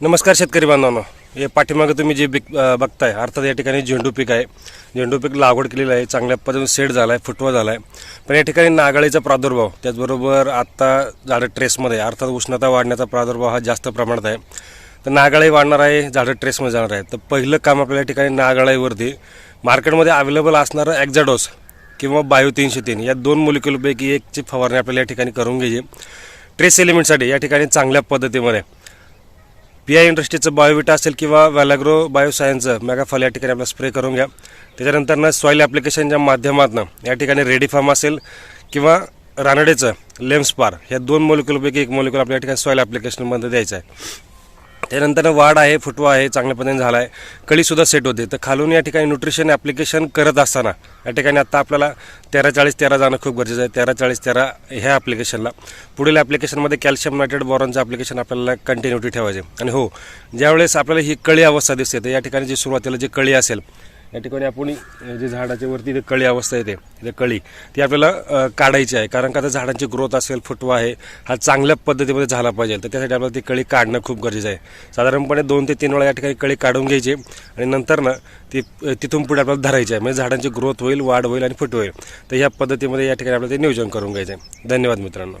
नमस्कार शेतकरी बांधवांनो. हे पाठीमागे तुम्ही जे पीक बघताय अर्थात या ठिकाणी झेंडू पीक आहे. झेंडू पीक लागवड केलेलं आहे चांगल्या पद्धतीने सेट झाला आहे फुटवा झाला आहे पण या ठिकाणी नागाळीचा प्रादुर्भाव त्याचबरोबर आत्ता झाडं ट्रेसमध्ये अर्थात उष्णता वाढण्याचा प्रादुर्भाव हा जास्त प्रमाणात आहे. तर नागाळी वाढणार आहे झाडं ट्रेसमध्ये जाणार आहे तर पहिलं काम आपल्या या ठिकाणी नागाळीवरती मार्केटमध्ये अवेलेबल असणारं एक्झाडोस किंवा बायो तीनशे तीन या दोन मोलिक्युलपैकी एकची फवारणी आपल्याला या ठिकाणी करून घ्यायची. ट्रेस एलिमेंटसाठी या ठिकाणी चांगल्या पद्धतीमध्ये पी आय इंडस्ट्रीचं बायोविटा असेल किंवा वॅलाग्रो बायोसायन्सचं मेगाफॉल या ठिकाणी आपला स्प्रे करून घ्या. त्याच्यानंतरनं सॉईल ॲप्लिकेशनच्या माध्यमातून या ठिकाणी रेडी फार्म असेल किंवा रानडेचं लेम्सपार ह्या दोन मोलिक्युलपैकी एक मोलिक्युल आपल्या ठिकाणी सॉईल ॲप्लिकेशनमध्ये द्यायचं आहे. त्यानंतर वाढ आहे फुटवा आहे चांगल्या पद्धतीने झाला आहे कळीसुद्धा सेट होते. तर खालून या ठिकाणी न्यूट्रिशन ॲप्लिकेशन करत असताना या ठिकाणी आत्ता आपल्याला तेरा चाळीस तेरा जाणं खूप गरजेचं आहे. तेरा चाळीस तेरा ह्या ॲप्लिकेशनला पुढील ॲप्लिकेशनमध्ये कॅल्शियम नायट्रेट बॉरॉनचं ॲप्लिकेशन आपल्याला कंटिन्युटी ठेवायचे. आणि हो ज्यावेळेस आपल्याला ही कळी अवस्था दिसते तर या ठिकाणी जी सुरुवातीला जी कळी असेल या ठिकाणी आपण जे झाडाच्या वरती इथे कळी अवस्था येते इथे कळी ती आपल्याला काढायची आहे. कारण का त्या झाडांची ग्रोथ असेल फुटवा आहे हा चांगल्या पद्धतीमध्ये झाला पाहिजे. तर त्यासाठी आपल्याला ती कळी काढणं खूप गरजेचं आहे. साधारणपणे दोन ते तीन वेळा या ठिकाणी कळी काढून घ्यायची आणि नंतर ना ती तिथून पुढे आपल्याला धरायची आहे. म्हणजे झाडांची ग्रोथ होईल वाढ होईल आणि फुट होईल. तर ह्या पद्धतीमध्ये या ठिकाणी आपल्याला ते नियोजन करून घ्यायचं आहे. धन्यवाद मित्रांनो.